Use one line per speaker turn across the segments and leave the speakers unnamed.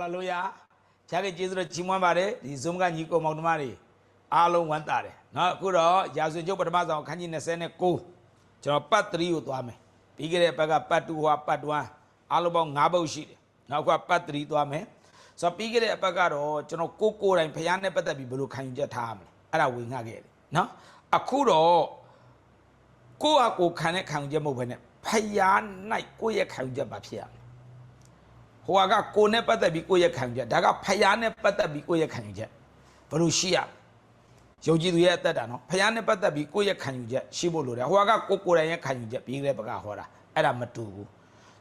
လေလုယာခြားကကျေးဇူးတော်ချီးမွမ်းပါတယ်ဒီ Zoom ကညီကိုမောင်နှမတွေအားလုံးဝမ်းသာတယ်เนาะအခုတော့ရာဇဝင်ကျုပ်ပထမဆုံးခန်းကြီး29ကျွန်တော်ပတ်3ကိုသွားမယ်ပြီးခဲ့တဲ့ဘက်ကပတ်2ဟောပတ်1အားလုံးပေါင်း9ပုတ်ရှိတယ်နောက်ခုကပတ်3သွားမယ်ဆိုတော့ပြီးခဲ့တဲ့အပတ်ကတော့ကျွန်တော်ကိုကိုယ်တိုင်ဖျားနဲ့ပတ်သက်ပြီးဘယ်လိုခံယူချက်ထားရမလဲအဲ့ဒါဝင်ငှခဲ့တယ်เนาะအခုတော့ကိုယ့်ဟာကိုယ်ခံတဲ့ခံယူချက်မဟုတ်ဘဲနဲ့ဖျား၌ကိုယ့်ရဲ့ခံယူချက်ပါဖြစ်ရမယ် ဟိုကကိုနဲ့ပတ်သက်ပြီးကိုယ့်ရဲ့ခံယူချက်ဒါကဖယားနဲ့ပတ်သက်ပြီးကိုယ့်ရဲ့ခံယူချက်ဘယ်လိုရှိရယုံကြည်သူရဲ့အသက်တာနော်ဖယားနဲ့ပတ်သက်ပြီးကိုယ့်ရဲ့ခံယူချက်ရှိဖို့လိုတယ်ဟိုကကိုကိုယ်တိုင်ရဲ့ခံယူချက်ပြီးတဲ့ဘကဟောတာအဲ့ဒါမတူဘူး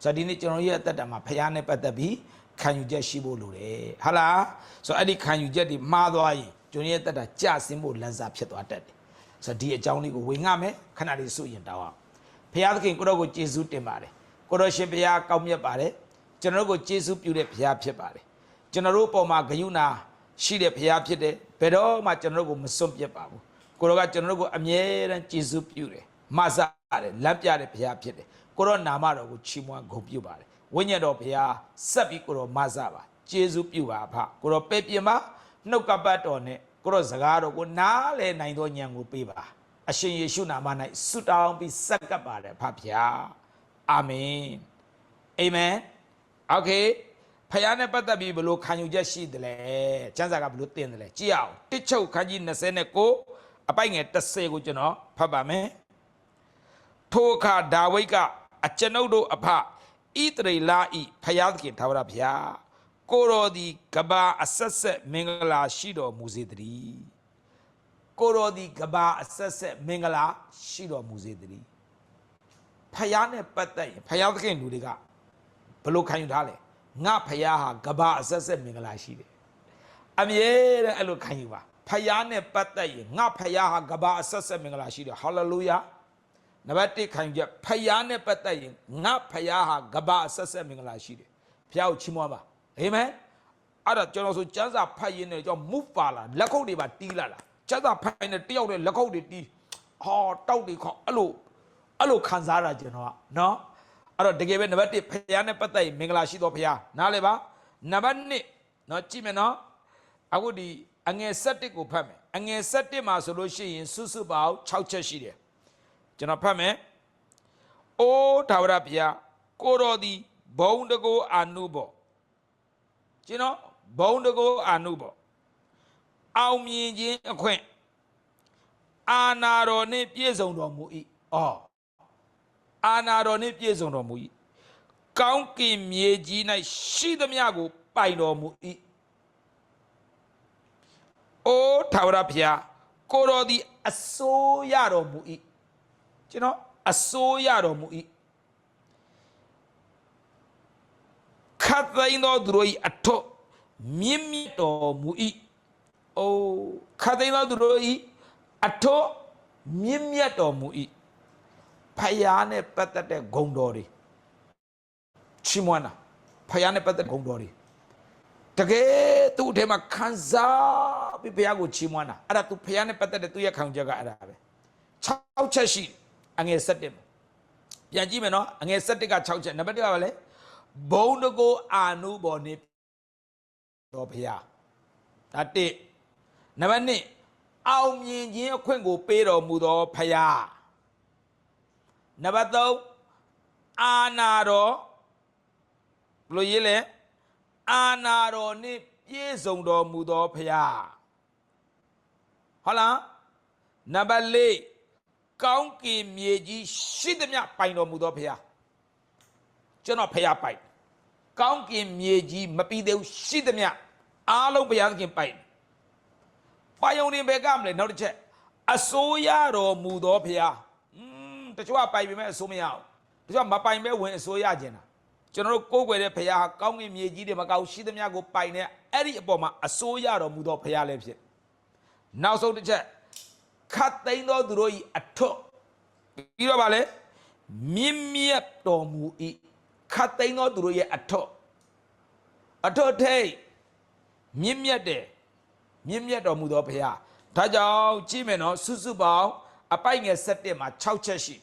ဆိုတော့ဒီနေ့ကျွန်တော်ရဲ့အသက်တာမှာဖယားနဲ့ပတ်သက်ပြီးခံယူချက်ရှိဖို့လိုတယ်ဟာလားဆိုတော့အဲ့ဒီခံယူချက်တွေမှားသွားရင်ကျွန်တော်ရဲ့အသက်တာကြဆင်းဖို့လမ်းစာဖြစ်သွားတတ်တယ်ဆိုတော့ဒီအကြောင်းလေးကိုဝင်ငှမယ်ခဏလေးစုရင်တောင်းအောင်ဖယားသခင်ကိုတော့ကိုကျေးဇူးတင်ပါတယ်ကိုတော့ရှင်ဖယားကောင်းမြတ်ပါတယ် ကျွန်တော်တို့ကိုကျေးဇူးပြုတဲ့ဘုရားဖြစ်ပါတယ်ကျွန်တော်တို့အပေါ်မှာဂယုဏရှိတဲ့ဘုရားဖြစ်တယ်ဘယ်တော့မှကျွန်တော်တို့ကိုမစွန့်ပစ်ပါဘူးကိုတော်ကကျွန်တော်တို့ကိုအမြဲတမ်းကျေးဇူးပြုတယ်မဆတယ်လက်ပြတဲ့ဘုရားဖြစ်တယ်ကိုတော်နာမတော်ကိုချီးမွမ်းဂုဏ်ပြုပါတယ်ဝိညာဉ်တော်ဘုရားဆက်ပြီးကိုတော်မဆပါကျေးဇူးပြုပါဖကိုတော်ပဲ့ပြင်ပါနှုတ်ကပတ်တော်နဲ့ကိုတော်စကားတော်ကိုနားလည်နိုင်သောဉာဏ်ကိုပေးပါအရှင်ယေရှုနာမ၌ဆုတောင်းပြီးဆက်ကပ်ပါတယ်ဖဖျားအာမင်အာမင် โอเคဖယားနဲ့ပတ်သက်ပြီးဘယ်လိုခံယူချက်ရှိသလဲကျမ်းစာကဘယ်လိုသင်သလဲကြည့်အောင်တစ်ချုပ်ခန်းကြီး29အပိုက်ငယ်30ကိုကျွန်တော်ဖတ်ပါမယ်ထိုအခါဒါဝိဒ်ကအကျွန်ုပ်တို့အဖဣသရေလဤဖယားသခင်သာဝရဖျားကိုတော်သည်ကဘာအဆက်ဆက်မင်္ဂလာရှိတော်မူစေတည်းကိုတော်သည်ကဘာအဆက်ဆက်မင်္ဂလာရှိတော်မူစေတည်းဖယားနဲ့ပတ်သက်ရင်ဖယားသခင်လူတွေက ဘယ်လိုခံယူထားလဲငါဖယားဟာကဘာအဆက်ဆက်မင်္ဂလာရှိတယ်အမြဲတမ်းအဲ့လိုခံယူပါဖယားနဲ့ပတ်သက်ရင်ငါဖယားဟာကဘာအဆက်ဆက်မင်္ဂလာရှိတယ်ဟာလေလုယာနံပါတ်1ခံယူချက်ဖယားနဲ့ပတ်သက်ရင်ငါဖယားဟာကဘာအဆက်ဆက်မင်္ဂလာရှိတယ်ဖယားကိုချီးမွမ်းပါအာမင်အဲ့ဒါကျွန်တော်ဆိုစံစာဖတ်ရင်းနဲ့ကြောင့်မုပါလာလက်ခုပ်တွေပါတီးလာတာစံစာဖတ်ရင်းနဲ့တယောက်တည်းလက်ခုပ်တွေတီးဟောတောက်တွေခေါအဲ့လိုအဲ့လိုခံစားရတာကျွန်တော်ကနော် အဲ့တော့တကယ်ပဲနံပါတ်1ဖခင်နဲ့ပတ်သက်ရင်မင်္ဂလာရှိသောဖခင်နားလည်ပါနံပါတ်2နော်ကြည့်မယ်နော်အခုဒီအငယ်7ကိုဖတ်မယ်အငယ်7မှာဆိုလို့ရှိရင်စုစုပေါင်း6ချက်ရှိတယ်ကျွန်တော်ဖတ်မယ်အိုးဒါဝရဖခင်ကိုတော်သည်ဘုံတကိုအာနုဘောကျွန်တော်ဘုံတကိုအာနုဘောအောင်မြင်ခြင်းအခွင့်အာနာတော်နှင့်ပြည့်စုံတော်မူ၏အော် အာနာတော်နှင့်ပြည့်စုံတော်မူ၏ကောင်းကင်မြေကြီး၌ရှိသမျှကို ပိုင်တော်မူ၏အိုးထာဝရဘုရားကိုတော်သည်အစိုးရတော်မူ၏ကျွန်တော်အစိုးရတော်မူ၏ခတ်သိမ်းသောသူတို့၏အထွတ်မြင့်မြတ်တော်မူ၏အိုးခတ်သိမ်းသောသူတို့၏အထွတ်မြင့်မြတ်တော်မူ၏ ဖယားနဲ့ပတ်သက်တဲ့ဂုံတော်တွေချီးမွမ်းတာဖယားနဲ့ပတ်သက်ဂုံတော်တွေတကယ်သူ့အထဲမှာခံစားပြီးဘုရားကိုချီးမွမ်းတာအဲ့ဒါသူဖယားနဲ့ပတ်သက်တဲ့သူ့ရဲ့ခံယူချက်ကအဲ့ဒါပဲ6ချက်ရှိအငယ်7ပြန်ကြည့်မယ်နော်အငယ်7က6ချက်နံပါတ်1ကဘာလဲဘုံတကိုအာနုဘော်နေတော်ဘုရားဒါတစ်နံပါတ်2အောင်မြင်ခြင်းအခွင့်ကိုပေးတော်မူသောဖယား နံပါတ်3အာနာတော်ဘယ်လိုရေးလဲအာနာတော်နှင့်ပြည့်စုံတော်မူသောဖရာဟုတ်လားနံပါတ်4ကောင်းကင်မြေကြီးရှိသမျှပိုင်တော်မူသောဖရာကျွန်တော်ဖရာပိုင်ကောင်းကင်မြေကြီးမပြီးသေးဘူးရှိသမျှအားလုံးဘုရားသခင်ပိုင်ပါယုံနေဘယ်ကမလဲနောက်တစ်ချက်အစိုးရတော်မူသောဖရာ တချို့ကပိုင်ပေမဲ့အစိုးမရအောင်တချို့ကမပိုင်ပဲဝင်အစိုးရကျင်တာကျွန်တော်တို့ကိုးကွယ်တဲ့ဖခင်ဟာကောင်းကင်မြေကြီးတွေမကောက်ရှိသမျှကိုပိုင်တဲ့အဲ့ဒီအပေါ်မှာအစိုးရတော်မူသောဖခင်လည်းဖြစ်နောက်ဆုံးတစ်ချက်ခတ်သိမ်းသောသူတို့၏အထွတ်ပြီးတော့ဗာလဲမြင့်မြတ်တော်မူ၏ခတ်သိမ်းသောသူတို့ရဲ့အထွတ်အထွတ်ထိတ်မြင့်မြတ်တယ်မြင့်မြတ်တော်မူသောဖခင်ဒါကြောင့်ကြည့်မယ်နော်စုစုပေါင်း အပိုက်ငယ်7မှာ6ချက်ရှိ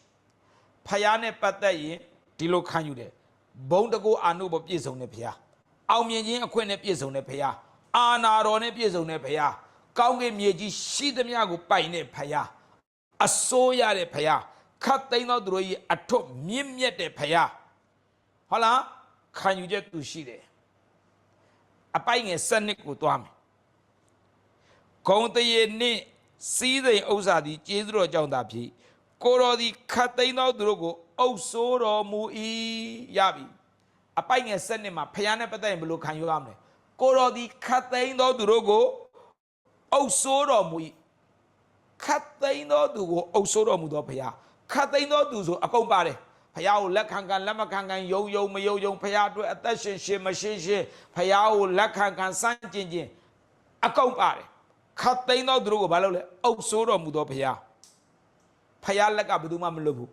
ဖယားနဲ့ပတ်သက်ရင်ဒီလိုခံယူတယ်ဘုံတကူအာနုဘောပြည့်စုံတဲ့ဖယားအောင်မြင်ခြင်းအခွင့်နဲ့ပြည့်စုံတဲ့ဖရာအာနာတော်နဲ့ပြည့်စုံတဲ့ဖရာကောင်းကင်မြေကြီးရှိသမျှကိုပိုင်တဲ့ဖရာအစိုးရတဲ့ဖရာခတ်သိမ်းသောသူတို့၏အထွတ်မြင့်မြတ်တဲ့ဖရာဟုတ်လားခံယူချက်သူရှိတယ်အပိုင်ငယ်စနစ်ကိုတွားမယ်ဂုံတရေနှင့် စီးစိမ်ဥစ္စာသည်ကျေးဇူးတော်ကြောင့်သာဖြစ်ကိုတော်သည်ခတ်သိမ်းသောသူတို့ကိုအုပ်ဆိုးတော်မူ၏ရပြီအပိုက်ငယ်ဆက်နှစ်မှာဖျားနဲ့ပတ်သက်ရင်ဘယ်လိုခံယူရမလဲကိုတော်ဒီခတ်သိမ်းသောသူတို့ကိုအုပ်ဆိုးတော်မူ၏ခတ်သိမ်းသောသူကိုအုပ်ဆိုးတော်မူသောဖျားခတ်သိမ်းသောသူဆိုအကုန်ပါတယ်ဖျားကိုလက်ခံခံလက်မခံခံယုံယုံမယုံယုံဖျားအတွက်အသက်ရှင်ရှင်မရှင်ရှင်ဖျားကိုလက်ခံခံစမ်းကျင်ကျင်အကုန်ပါတယ် ခတ်သိမ်းသောသူတို့ကိုဘာလုပ်လဲအုပ်ဆိုးတော်မူသောဖျားဖျားလက်ကဘယ်သူမှမလွတ်ဘူး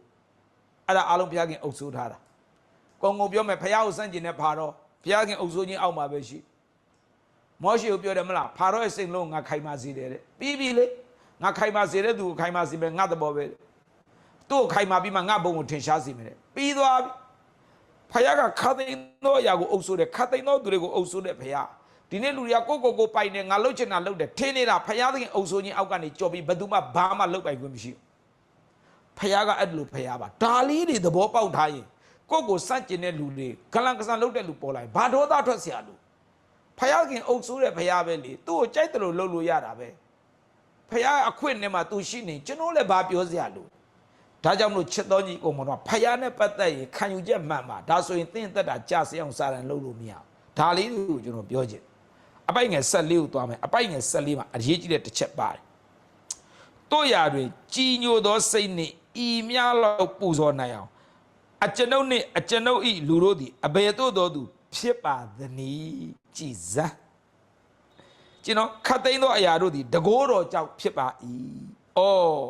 အဲ့ဒါအားလုံးဖျားခင်အုပ်ဆိုးထားတာကုံကုံပြောမယ်ဖះကိုစန့်ကျင်တဲ့ဖာတော့ဖះခင်အုပ်စိုးချင်းအောက်မှာပဲရှိမောရှိကိုပြောတယ်မလားဖာတော့ရဲ့စိတ်လုံးငါခိုင်မာစေတယ်တဲ့ပြီးပြီလေငါခိုင်မာစေတဲ့သူကိုခိုင်မာစေမယ်ငါတဘောပဲသူ့ကိုခိုင်မာပြီးမှငါဘုံကိုထင်ရှားစေမယ်တဲ့ပြီးသွားပြီဖះကခတ်သိမ်းသောအရာကိုအုပ်စိုးတယ်ခတ်သိမ်းသောသူတွေကိုအုပ်စိုးတဲ့ဖះ ဒီနေ့လူတွေကကိုကိုကိုပိုင်နေငါလှုပ်ချင်တာလှုပ်တယ်ထင်းနေတာဖះသခင်အုပ်စိုးချင်းအောက်ကနေကြော်ပြီးဘယ်သူမှဘာမှလှုပ်ပိုင်ခွင့်မရှိဘူး ဖះကအဲ့လိုဖះပါဒါလေးတွေသဘောပေါက်ထားရင်ကိုယ့်ကိုစန့်ကျင်တဲ့လူတွေကလန်ကစားလုပ်တဲ့လူပေါ်လာရင်ဘာဒေါသထွက်เสียလူဖះခင်အုပ်ဆိုးတဲ့ဖះပဲလေသူ့ကိုကြိုက်တယ်လို့လုပ်လို့ရတာပဲဖះအခွင့်နဲ့မှသူရှိနေကျွန်တော်လည်းဘာပြောเสียလူဒါကြောင့်မလို့ချစ်တော်ကြီးကိုမတော်ဖះနဲ့ပတ်သက်ရင်ခံယူချက်မှန်ပါဒါဆိုရင်သင်သက်တာကြာစေအောင်စာရန်လုပ်လို့မရဘူးဒါလေးကိုကျွန်တော်ပြောချင် အပိုက်ငယ်ဆက်လေးကိုသွားမယ်အပိုက်ငယ်ဆက်လေးမှာအရေးကြီးတဲ့တစ်ချက်ပါတယ်တို့ရာတွင်ကြီးညိုသောစိတ်နှင့်ဤများလောက်ပူဇော်နိုင်အောင်အကျွန်ုပ်နှင့်အကျွန်ုပ်ဤလူတို့သည်အဘယ်သို့သောသူ ဖြစ်ပါသနည်းကြည်စမ်းကျွန်တော်ခတ်သိမ်းသောအရာတို့သည်တကိုးတော်ကြောင့်ဖြစ်ပါ၏။အော်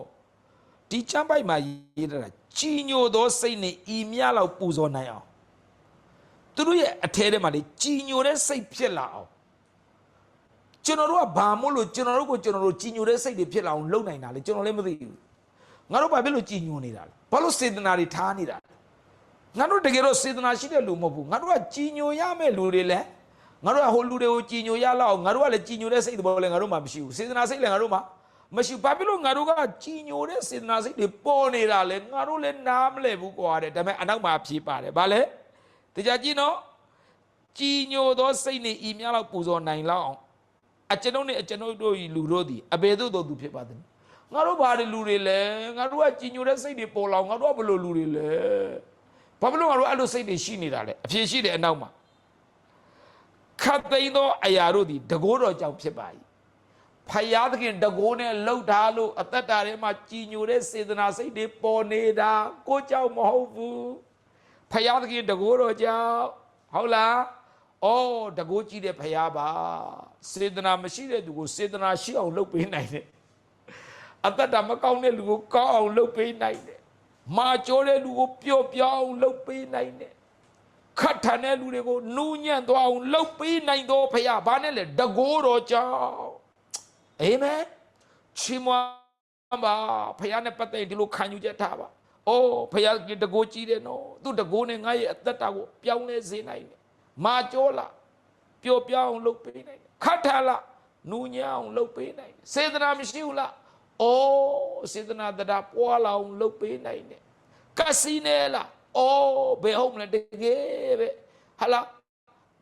ဒီချမ်းပိုက်မှာရေးထားတာကြီးညိုသောစိတ်နှင့်ဤများလောက်ပူဇော်နိုင်အောင်သူတို့ရဲ့အထဲထဲမှာလေကြီးညိုတဲ့စိတ်ဖြစ်လာအောင် ကျွန်တော်တို့ကဘာမို့လို့ကျွန်တော်တို့ကိုကျွန်တော်တို့ကြည်ညိုတဲ့စိတ်တွေဖြစ်လာအောင်လုပ်နိုင်တာလေကျွန်တော်လည်းမသိဘူးငါတို့ဘာဖြစ်လို့ကြည်ညိုနေတာလဲဘာလို့စေတနာတွေထားနေတာလဲငါတို့တကယ်တော့စေတနာရှိတဲ့လူမဟုတ်ဘူးငါတို့ကကြည်ညိုရမယ့်လူတွေလဲငါတို့ကဟိုလူတွေကိုကြည်ညိုရလောက်အောင်ငါတို့ကလည်းကြည်ညိုတဲ့စိတ်တွေဘောလဲငါတို့မှမရှိဘူးစေတနာစိတ်လည်းငါတို့မှမရှိဘူးဘာဖြစ်လို့ငါတို့ကကြည်ညိုတဲ့စေတနာစိတ်တွေပေါ်နေတာလဲငါတို့လည်းနားမလဲဘူးကွာတဲ့ဒါပေမဲ့အနောက်မှာဖြေပါတယ်ဘာလဲတရားကြည့်နော်ကြည်ညိုသောစိတ်နဲ့ဤများလောက်ပူဇော်နိုင်လောက်အောင် အကျွန်ုပ်နဲ့အကျွန်ုပ်တို့ဤလူတို့သည်အဘယ်သို့သောသူဖြစ်ပါသနည်းငါတို့ဘာတွေလူတွေလဲငါတို့ကကြည်ညိုတဲ့စိတ်တွေပေါ်လောင်ငါတို့ကဘယ်လိုလူတွေလဲဘာဖြစ်လို့ငါတို့အဲ့လိုစိတ်တွေရှိနေတာလဲအဖြေရှိတယ်အနောက်မှာခတ်သိမ်းသောအရာတို့သည်တကိုးတော်ကြောင့်ဖြစ်ပါ၏ဖယားသခင်တကိုးနဲ့လှုပ်ထားလို့အသက်တာထဲမှာကြည်ညိုတဲ့စေတနာစိတ်တွေပေါ်နေတာကိုကြောင့်မဟုတ်ဘူးဖယားသခင်တကိုးတော်ကြောင့်ဟုတ်လားအော်တကိုးကြည့်တဲ့ဖရားပါ စေတနာမရှိတဲ့သူကိုစေတနာရှိအောင်လုပ်ပေးနိုင်တယ်အသက်တာမကောင်းတဲ့လူကိုကောင်းအောင်လုပ်ပေးနိုင်တယ်မာကျိုးတဲ့လူကိုပျော့ပြောင်းအောင်လုပ်ပေးနိုင်တယ်ခတ်ထန်တဲ့လူတွေကိုနူးညံ့သွားအောင်လုပ်ပေးနိုင်တော့ဖရားဘာနဲ့လဲတကိုးတော်ကြောင့်အာမင်ချီးမွမ်းပါဖရားနဲ့ပတ်သက်ရင်ဒီလိုခံယူချက်ထားပါအိုးဖရားကတကိုးကြည့်တယ်နော်သူတကိုးနဲ့ငါရဲ့အသက်တာကိုပြောင်းလဲစေနိုင်တယ်မာကြောလာပျော်ပြောင်းအောင်လုပ်ပေးနိုင်တယ် ခတ်ထလာနူညံ့အောင်လုပ်ပေးနိုင်တယ်စေတနာမရှိဘူးလားအိုးစေတနာတရားပွားလာအောင်လုပ်ပေးနိုင်တယ်ကစီနဲလားအိုးဘယ်ဟုတ်မလဲတကယ်ပဲဟာလား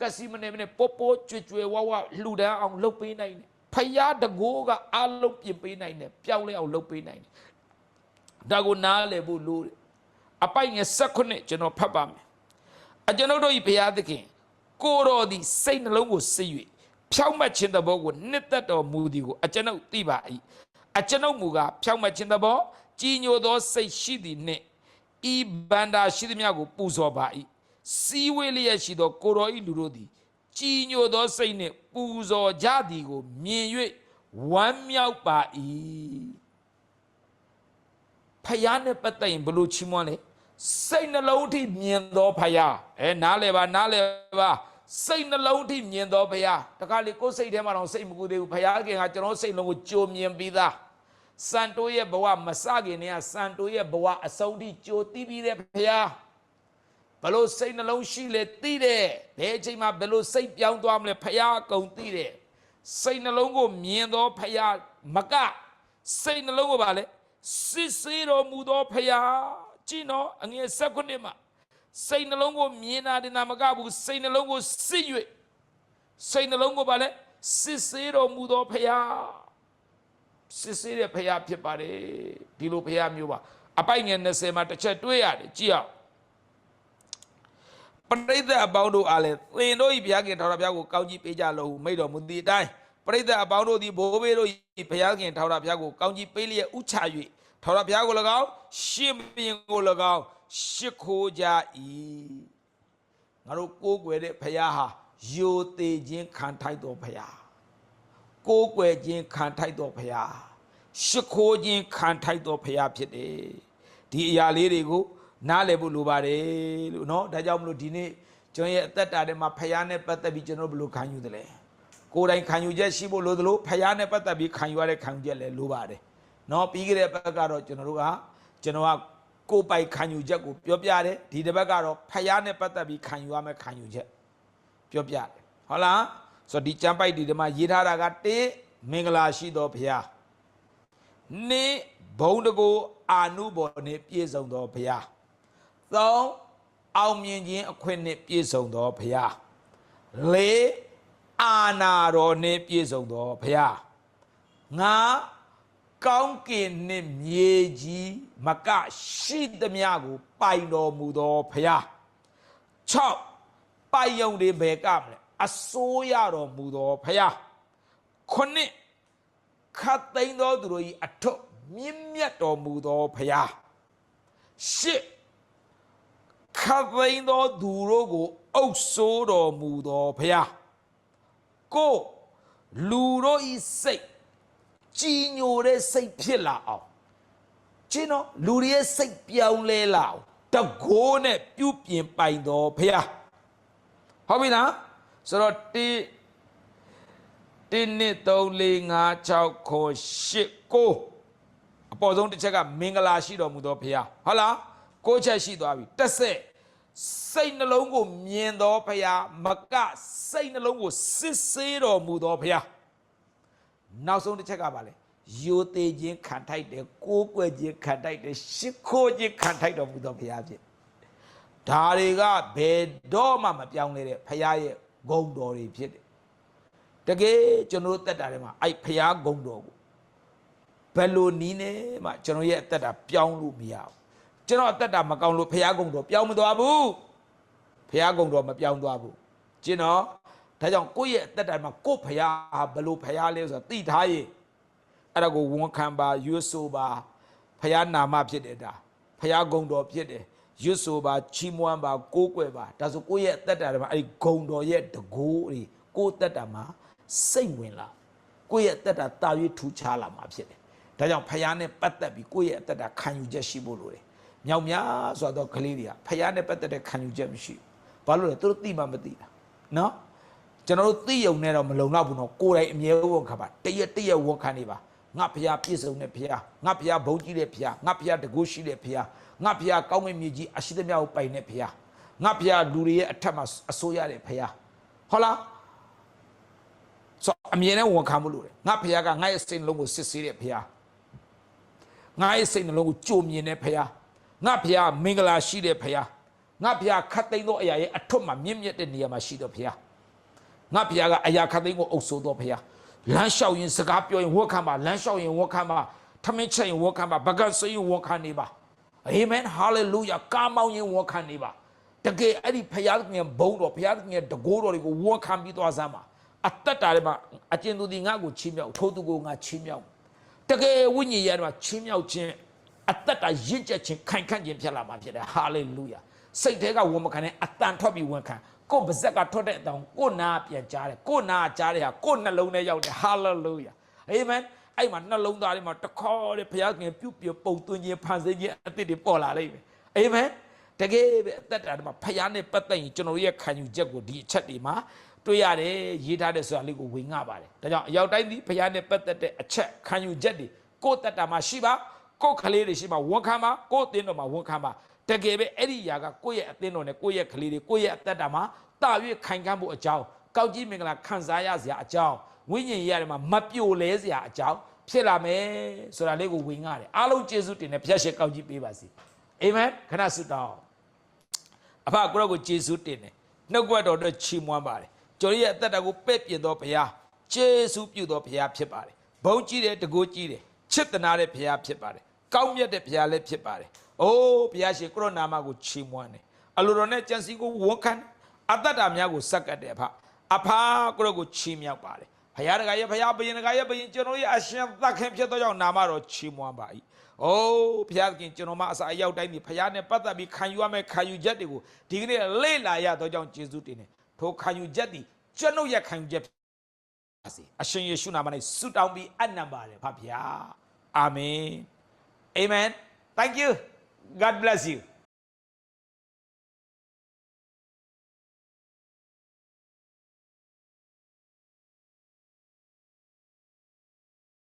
ကစီမနေမနေပို့ပို့ကြွကြွဝဝလှူဒန်းအောင်လုပ်ပေးနိုင်တယ်ဖယားတကိုးကအလုံးပြင်ပေးနိုင်တယ်ပြောင်းလဲအောင်လုပ်ပေးနိုင်တယ်ဒါကိုနားလည်ဖို့လိုတယ်အပိုက်ငယ်၁၈ကျွန်တော်ဖတ်ပါမယ်အကျွန်ုပ်တို့၏ဘုရားသခင်ကိုတော်သည်စိတ်နှလုံးကိုစစ်၍ ဖြောင့်မတ်ခြင်းသဘောကိုနှစ်သက်တော်မူသည်ကိုအကျွန်ုပ်သိပါ၏အကျွန်ုပ်မူကားဖြောင့်မတ်ခြင်းသဘောကြီးညိုသောစိတ်ရှိသည်နှင့်ဤဗန္တာရှိသည်များကိုပူဇော်ပါ၏စီဝေးလျက်ရှိသောကိုတော်၏လူတို့သည်ကြီးညိုသောစိတ်နှင့်ပူဇော်ကြသည်ကိုမြင်၍ဝမ်းမြောက်ပါ၏ဖယားနဲ့ပတ်သက်ရင်ဘယ်လိုချီးမွမ်းလဲစိတ်နှလုံးထိမြင်သောဖယားအဲနားလဲပါနားလဲပါ စိတ်နှလုံးထိမြင်သောဖယားတခါလေကိုယ်စိတ်ထဲမှာတော့စိတ်မကူသေးဘူးဖယားခင်ကကျွန်တော်စိတ်လုံးကိုကြိုမြင်ပြီးသားစံတိုးရဲ့ဘဝမစခင်တည်းကစံတိုးရဲ့ဘဝအဆုံးထိကြိုတီးပြီးတဲ့ဖယားဘလို့စိတ်နှလုံးရှိလေသိတယ်ဘယ်အချိန်မှာဘလို့စိတ်ပြောင်းသွားမလဲဖယားအကုန်သိတယ်စိတ်နှလုံးကိုမြင်သောဖယားမကစိတ်နှလုံးကိုပါလေစစ်စေးတော်မူသောဖယားကြည့်နော်အငယ်၁၉မှာ စိတ်နှလုံးကိုမြင်တာတင်တာမကဘူးစိတ်နှလုံးကိုစစ်၍စိတ်နှလုံးကိုပါလေစစ်စေးတော်မူသောဖယားစစ်ဆေးတဲ့ဖះဖြစ်ပါတယ်ဒီလိုဖះမျိုးပါအပိုက်ငယ်20မှာတစ်ချက်တွေးရတယ်ကြည့်အောင်ပရိသတ်အပေါင်းတို့အားလည်းသင်တို့ဤဘုရားခင်ထောင်တော်ဘုရားကိုကောင်းကြီးပေးကြလို့မိတ်တော်မူသည့်အတိုင်းပရိသတ်အပေါင်းတို့သည်ဘိုးဘေးတို့ဤဘုရားခင်ထောင်တော်ဘုရားကိုကောင်းကြီးပေးလျက်ဥချ၍ထောင်တော်ဘုရားကို၎င်းရှင်းပင်ကို၎င်း ရှ िख ိုးကြ၏ငါတို့ကိုးကွယ်တဲ့ဘုရားဟာယိုသေးခြင်းခံထိုက်တော်ဘုရား ကိုးကွယ်ခြင်းခံထိုက်တော်ဖရာရှ िख ိုးခြင်းခံထိုက်တော်ဖရာဖြစ်တယ်ဒီအရာလေးတွေကိုနားလည်ဖို့လိုပါတယ်လို့เนาะဒါကြောင့်မလို့ဒီနေ့ကျွန်တော်ရဲ့အသက်တာထဲမှာဖရာနဲ့ပတ်သက်ပြီးကျွန်တော်ဘယ်လိုခံယူသလဲကိုယ်တိုင်ခံယူချက်ရှိဖို့လိုသလိုဖရာနဲ့ပတ်သက်ပြီးခံယူရတဲ့ခံယူချက်လည်းလိုပါတယ်เนาะပြီးကြတဲ့ဘက်ကတော့ကျွန်တော်တို့ကကျွန်တော်က ကိုယ်ပိုင်ခံယူချက်ကိုပြောပြတယ်ဒီတစ်ဘက်ကတော့ဖရာနဲ့ပတ်သက်ပြီးခံယူရမယ့်ခံယူချက်ပြောပြတယ်ဟုတ်လားဆိုတော့ဒီကျမ်းပိုက်ဒီဒီမှာရေးထားတာကတေမင်္ဂလာရှိတော်ဘုရားနေဘုံတကူအာနုဘော်နဲ့ပြည့်စုံတော်ဘုရားသုံးအောင်မြင်ခြင်းအခွင့်နဲ့ပြည့်စုံတော်ဘုရားလေးအာနာတော်နဲ့ပြည့်စုံတော်ဘုရားငါ ကောင်းကင်နှင့်မြေကြီးမကရှိသမျှကို ပိုင်တော်မူသောဘုရား6ပိုင်ယုံတွေဘယ်ကမလဲအစိုးရတော်မူသောဖယားခုနှစ်ခတ်သိမ်းသောသူတို့၏အထွတ်မြင့်မြတ်တော်မူသောဖယားရှစ်ခတ်သိမ်းသောသူတို့ကိုအုပ်ဆိုးတော်မူသောဖယားကိုလူတို့၏စိတ် ကြည်ညိုတဲ့စိတ်ဖြစ်လာအောင်ကျင်းတော့လူတွေရဲ့စိတ်ပြောင်းလဲလာအောင်တကိုးနဲ့ပြုပြင်ပိုင်တော်ဖယားဟုတ်ပြီလားဆိုတော့တိ1 2 3 4 5 6 9 10အပေါ်ဆုံးတစ်ချက်ကမင်္ဂလာရှိတော်မူသောဘုရားဟုတ်လားကိုးချက်ရှိသွားပြီတစ်ဆက်စိတ်နှလုံးကိုမြင်သောဘုရားမကစိတ်နှလုံးကိုစစ်ဆေးတော်မူသောဘုရား နောက်ဆုံးတစ်ချက်ကပါလေယိုသေးခြင်းခံထိုက်တယ်ကိုးကွယ်ခြင်းခံထိုက်တယ်ရှ िख ိုးခြင်းခံထိုက်တော်မူသောဘုရားဖြစ်ဒါတွေကဘယ်တော့မှမပြောင်းလဲတဲ့ဘုရားရဲ့ဂုံတော်တွေဖြစ်တယ်တကယ်ကျွန်တော်တို့တက်တာထဲမှာအဲ့ဖျားဂုံတော်ကိုဘယ်လိုနီးနေမှကျွန်တော်ရဲ့အသက်တာပြောင်းလို့မရဘူးကျွန်တော်အသက်တာမကောင်းလို့ဖျားဂုံတော်ပြောင်းမသွားဘူးဖျားဂုံတော်မပြောင်းသွားဘူးကျွန်တော် ဒါကြောင့်ကိုယ့်ရဲ့အသက်တာမှာကိုယ့်ဖျားဟာဘယ်လိုဖျားလဲဆိုတာသိထားရင်အဲ့ဒါကိုဝန်ခံပါရွတ်ဆိုပါဖျားနာမဖြစ်တယ်ဒါဖျားဂုံတော်ဖြစ်တယ်ရွတ်ဆိုပါချီးမွမ်းပါကိုးကွယ်ပါဒါဆိုကိုယ့်ရဲ့အသက်တာထဲမှာအဲ့ဒီဂုံတော်ရဲ့တကိုးတွေကိုယ့်အသက်တာမှာစိတ်ဝင်လာကိုယ့်ရဲ့အသက်တာတာ၍ထူခြားလာမှာဖြစ်တယ်ဒါကြောင့်ဖယားနဲ့ပတ်သက်ပြီးကိုယ့်ရဲ့အသက်တာခံယူချက်ရှိဖို့လိုတယ်မြောက်များဆိုတော့ကလေးတွေကဖယားနဲ့ပတ်သက်တဲ့ခံယူချက်မရှိဘူးဘာလို့လဲသူတို့သိမှမသိတာနော် ကျွန်တော်တို့သိယုံနဲ့တော့မလုံလောက်ဘူးနော်ကိုယ်တိုင်အမြဲဝန်ခံပါတရက်တရက်ဝန်ခံနေပါငါဖယားပြည့်စုံတဲ့ဖယားငါဖယားဘုံကြီးတဲ့ဖယားငါဖယားတကုရှိတဲ့ဖယားငါဖျားကောင်းကင်မြေကြီးအရှိသမျှကိုပိုင်တဲ့ဖျားငါဖျားလူတွေရဲ့အထက်မှာအစိုးရတဲ့ဖျားဟုတ်လားဆိုအမြင်နဲ့ဝန်ခံမှုလို့တယ်ငါဖျားကငါရဲ့စိတ်နှလုံးကိုစစ်ဆေးတဲ့ဖျားငါရဲ့စိတ်နှလုံးကိုကြိုမြင်တဲ့ဖျားငါဖျားမင်္ဂလာရှိတဲ့ဖျားငါဖျားခတ်သိမ်းသောအရာရဲ့အထွတ်မှာမြင့်မြတ်တဲ့နေရာမှာရှိတဲ့ဖျား ငါဖျားကအရာခတ်သိမ်းကိုအုပ်ဆိုးသောဖျားလမ်းလျှောက်ရင်စကားပြောရင်ဝတ်ခံပါလမ်းလျှောက်ရင်ဝတ်ခံပါထမင်းချက်ရင်ဝတ်ခံပါဘဂတ်ဆေးရင်ဝတ်ခံနေပါအာမင်ဟာလေလုယာကာမောင်းရင်ဝန်ခံနေပါတကယ်အဲ့ဒီဖယားငယ်ဘုံတော်ဖယားငယ်တကိုးတော်တွေကိုဝန်ခံပြီးသွားစမ်းပါအတ္တတာတွေမှာအကျဉ်သူဒီငါ့ကိုချီးမြှောက်ထိုးသူကိုငါချီးမြှောက်တကယ်ဝိညာဉ်ရမှာချီးမြှောက်ခြင်းအတ္တတာရင့်ကျက်ခြင်းခိုင်ခန့်ခြင်းဖြစ်လာမှာဖြစ်တယ်ဟာလေလုယာစိတ်ထဲကဝန်မခံနဲ့အတန်ထွက်ပြီးဝန်ခံ ကိုယ်ပါဇက်ကထွက်တဲ့အတောင်ကိုနာပြန်ကြားတယ်ကိုနာကြားတဲ့ဟာကိုနှလုံးထဲရောက်တယ်ဟာလေလုယာအာမင်အဲ့မှာနှလုံးသားလေးမှာတခေါ်တဲ့ဘုရားခင်ပြုတ်ပြပုံသွင်းခြင်းဖန်ဆင်းခြင်းအသစ်တွေပေါ်လာလိမ့်မယ်အာမင်တကယ်ပဲအသက်တာဒီမှာဖယားနဲ့ပတ်သက်ရင်ကျွန်တော်ရဲ့ခံယူချက်ကိုဒီအချက်တွေမှာတွေ့ရတယ်ရေးထားတဲ့ဆိုတာလေးကိုဝင်ငှပါတယ်ဒါကြောင့်အရောက်တိုင်းဒီဖယားနဲ့ပတ်သက်တဲ့အချက်ခံယူချက်တွေကိုယ့်တက်တာမှာရှိပါကိုယ့်ကလေးတွေရှိပါဝန်ခံပါကိုယ့်အသင်းတော်မှာဝန်ခံပါ တတကယ်ပဲအဲ့ဒီຢာကကိုယ့်ရဲ့အသင်းတော်နဲ့ကိုယ့်ရဲ့ကလေးတွေကိုယ့်ရဲ့အသက်တာမှာတာ၍ခိုင်ခန့်ဖို့အကြောင်းကောက်ကြီးမင်္ဂလာခံစားရစရာအကြောင်းဝိညာဉ်ရေးရတယ်မှာမပြိုလဲစရာအကြောင်းဖြစ်လာမယ်ဆိုတာလေးကိုဝင်ရတယ်အားလုံးကျေးဇူးတင်တယ်ဖျက်ရှင်ကောက်ကြီးပေးပါစေအာမင်ခဏဆုတောင်းအဖကိုရောကိုယေရှုတင်တယ်နှုတ်ကပတ်တော်အတွက်ချီးမွမ်းပါတယ်ကျွန်တော်ရဲ့အသက်တာကိုပဲ့ပြင်တော်ဘုရားယေရှုပြုတော်ဘုရားဖြစ်ပါတယ်ဘုန်းကြီးတယ်တကူကြီးတယ်ချစ်တနာတဲ့ဘုရားဖြစ်ပါတယ်ကောင်းမြတ်တဲ့ဘုရားလည်းဖြစ်ပါတယ် အိုးဘုရားရှင်ကိုရောနာမကိုချီးမွမ်းတယ်အလိုတော်နဲ့ကြံစည်ကိုဝန်ခံတယ်အသက်တာများကိုစက္ကတ်တယ်အဖအဖကိုရောကိုချီးမြှောက်ပါတယ်ဘုရားတကာရဲ့ဘုရားဘယင်တကာရဲ့ဘယင်ကျွန်တော်ရဲ့အရှင်သခင်ဖြစ်သောကြောင့်နာမတော်ချီးမွမ်းပါ၏အိုးဘုရားသခင်ကျွန်တော်မအစာအရောက်တိုင်းဒီဘုရားနဲ့ပတ်သက်ပြီးခံယူရမယ့်ခံယူချက်တွေကိုဒီကနေ့လေ့လာရသောကြောင့်ယေရှုတင်တယ်ထိုခံယူချက်ဒီကျွန်ုပ်ရဲ့ခံယူချက်ပါစေအရှင်ယေရှုနာမ၌ဆုတောင်းပြီးအနံပါတယ်ဖဗျာအာမင်အာမင် thank you god bless you